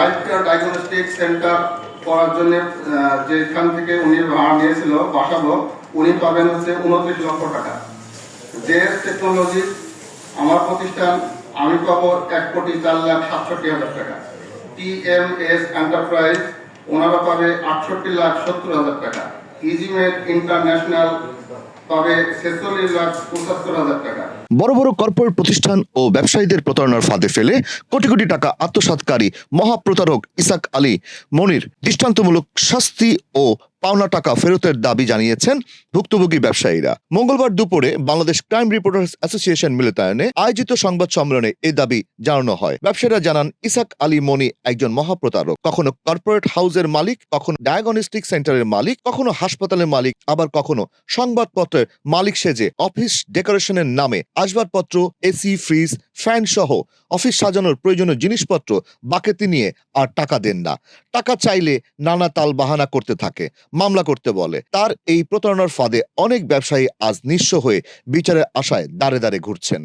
Life diagnostic centre করার জন্য যেখান থেকে উনি ভাড়া নিয়েছিল বাসাবো উনি পাবেন হচ্ছে উনত্রিশ লক্ষ টাকা। জেএস টেকনোলজি আমার প্রতিষ্ঠান, আমি পাবো এক কোটি চার লাখ সাতষট্টি হাজার টাকা। টি এম এস এন্টারপ্রাইজ ওনারা পাবে আটষট্টি লাখ সত্তর হাজার টাকা। ইজিমেট ইন্টারন্যাশনাল বড় বড় কর্পোরেট প্রতিষ্ঠান ও ব্যবসায়ীদের প্রতারণার ফাঁদে ফেলে কোটি কোটি টাকা আত্মসাতকারী মহাপ্রতারক ইসাক আলী মনির দৃষ্টান্তমূলক শাস্তি ও পাওনা টাকা ফেরতের দাবি জানিয়েছেন ভুক্তভোগী ব্যবসায়ীরা। মঙ্গলবার দুপুরে বাংলাদেশ ক্রাইম রিপোর্টার্স অ্যাসোসিয়েশন মিলিতায়নে আয়োজিত সংবাদ সম্মেলনে এই দাবি জানানো হয়। ব্যবসায়ীরা জানান, ইসাক আলী মনি একজন মহাপ্রতারক। কখনো কর্পোরেট হাউসের মালিক, কখনো ডায়াগনস্টিক সেন্টারের মালিক, কখনো হাসপাতালের মালিক, আবার কখনো সংবাদপত্রের মালিক সেজে অফিস ডেকোরেশনের নামে আসবাবপত্র, এসি, ফ্রিজ ফ্যান সহ অফিস সাজানোর প্রয়োজনীয় জিনিসপত্র বাকেতে নিয়ে আর টাকা দেন না। টাকা চাইলে নানা তাল বাহানা করতে থাকে, মামলা করতে বলে। তার এই প্রতারণার ফাঁদে অনেক ব্যবসায়ী আজ নিঃস্ব হয়ে বিচারের আশায় দাঁড়ে দাঁড়ে ঘুরছেন।